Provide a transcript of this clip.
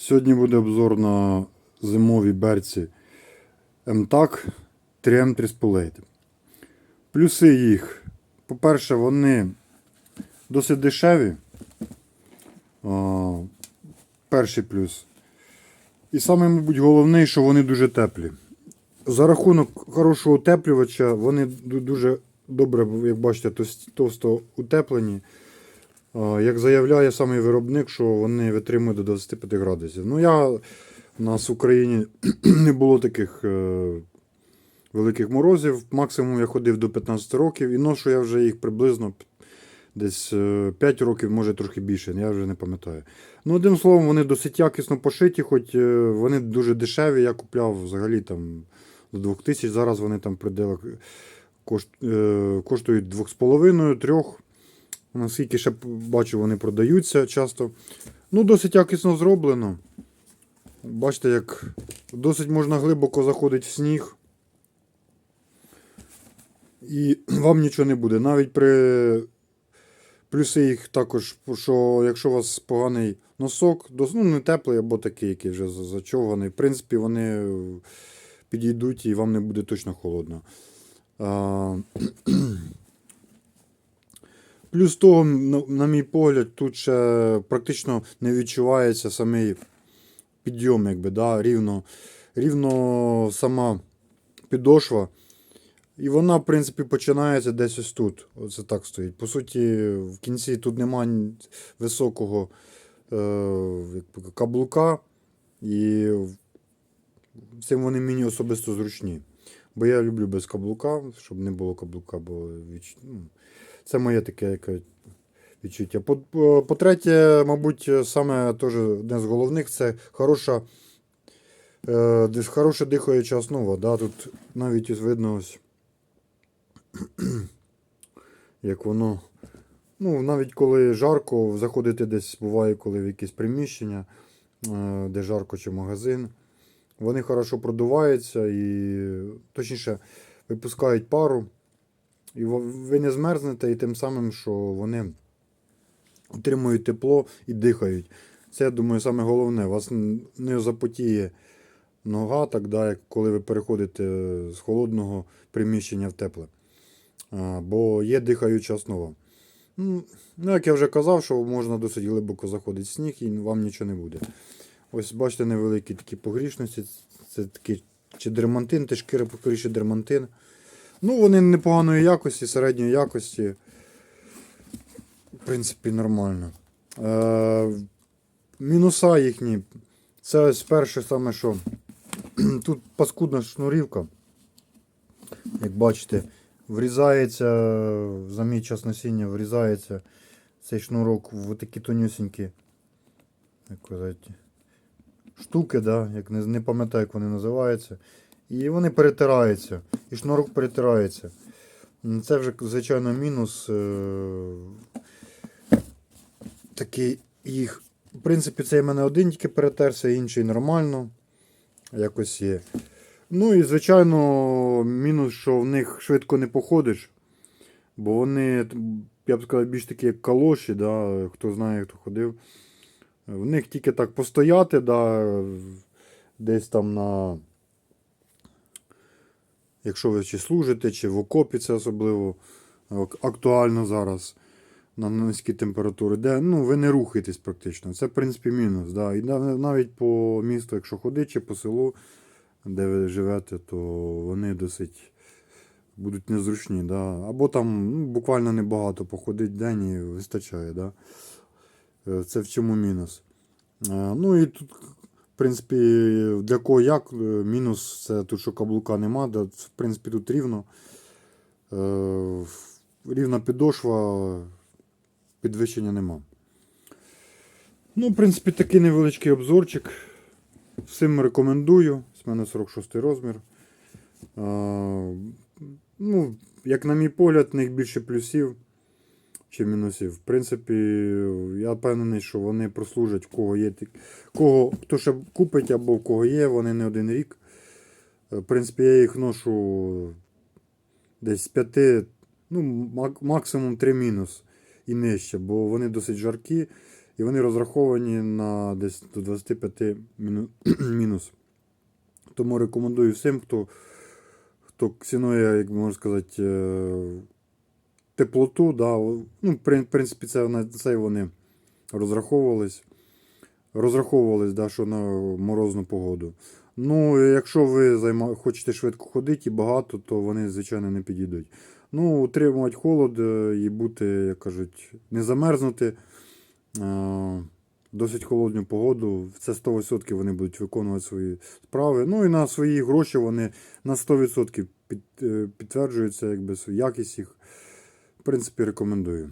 Сьогодні буде обзор на зимові берці МТАК 3М 3,5. Плюси їх. По-перше, вони досить дешеві. Перший плюс. І саме, мабуть, головний, що вони дуже теплі. За рахунок хорошого утеплювача, вони дуже добре, як бачите, товсто утеплені. Як заявляє самий виробник, що вони витримують до 25 градусів. Ну, я у нас в Україні не було таких е, великих морозів. Максимум я ходив до 15 років і ношу я вже їх приблизно десь е, 5 років, може трохи більше, я вже не пам'ятаю. Ну, одним словом, вони досить якісно пошиті, хоч е, вони дуже дешеві. Я купляв взагалі там до 2000, зараз вони там е, коштують 2,5-3. Наскільки ще бачу, вони продаються часто. Ну, досить якісно зроблено. Бачите, як досить можна глибоко заходити в сніг. І вам нічого не буде. Навіть при плюси їх також, що якщо у вас поганий носок, ну не теплий або такий, який вже за- зачовганий, в принципі, вони підійдуть і вам не буде точно холодно. Плюс того, на, на мій погляд, тут ще практично не відчувається самий підйом, якби, да, рівно, рівно сама підошва. І вона, в принципі, починається десь ось тут. Оце так стоїть. По суті, в кінці тут немає високого е, каблука, і цим вони мені особисто зручні. Бо я люблю без каблука, щоб не було каблука, бо ну, це моє таке яке відчуття. По- по- По-третє, мабуть, саме теж одне з головних це хороша, е, хороша дихаюча основа. Да? Тут навіть ось видно ось, як воно. Ну, навіть коли жарко, заходити десь буває, коли в якесь приміщення, е, де жарко чи магазин. Вони хорошо продуваються і точніше випускають пару. І ви не змерзнете, і тим самим, що вони отримують тепло і дихають. Це, я думаю, саме головне. У вас не запотіє нога, так, да, коли ви переходите з холодного приміщення в тепле. А, бо є дихаюча основа. Ну, як я вже казав, що можна досить глибоко заходити в сніг і вам нічого не буде. Ось бачите, невеликі такі погрішності. Це такий чи дермантин, чи шкіра покоріше дермантин. Ну, вони непоганої якості, середньої якості. В принципі, нормально. Е, мінуса їхні. Це ось перше саме, що тут паскудна шнурівка. Як бачите, врізається, за мій час носіння, врізається цей шнурок в такі тонюсінькі. Як казати, штуки, да? як не, не пам'ятаю, як вони називаються. І вони перетираються. І шнурок перетирається. Це вже, звичайно, мінус. е, Такий їх. В принципі, цей мене один тільки перетерся, інший нормально. Якось є. Ну і, звичайно, мінус, що в них швидко не походиш. Бо вони, я б сказав, більш такі як калоші, да? хто знає, хто ходив. В них тільки так постояти, да, десь там на. Якщо ви чи служите, чи в окопі це особливо актуально зараз на низькі температури, де ну, ви не рухаєтесь практично. Це, в принципі, мінус. Да. І навіть по місту, якщо ходити, чи по селу, де ви живете, то вони досить будуть незручні. Да. Або там ну, буквально небагато походить день і вистачає. Да. Е, Це в чому мінус. Е, Ну і тут, в принципі, для кого як, е, мінус це тут, що каблука нема, да, це, в принципі, тут рівно. Е, Рівна підошва, підвищення нема. Ну, в принципі, такий невеличкий обзорчик. Всім рекомендую. З мене 46 розмір. Е, Ну, як на мій погляд, в них більше плюсів чи мінусів. В принципі, я впевнений, що вони прослужать, кого є. Кого, хто ще купить або в кого є, вони не один рік. Е, В принципі, я їх ношу десь з 5, ну, максимум 3 мінус і нижче, бо вони досить жаркі. І вони розраховані на десь до 25 мінус. Тому рекомендую всім, хто, хто цінує, як можна сказати, е, теплоту. Да, ну, в принципі, це на це вони розраховувались. Розраховувались, да, що на морозну погоду. Ну, якщо ви займа... хочете швидко ходити і багато, то вони, звичайно, не підійдуть. Ну, утримувати холод е, і бути, як кажуть, не замерзнути. е, Досить холодну погоду. Це 100% вони будуть виконувати свої справи. Ну і на свої гроші вони на 100% під, е, підтверджуються, якби якість їх. В принципі, рекомендую.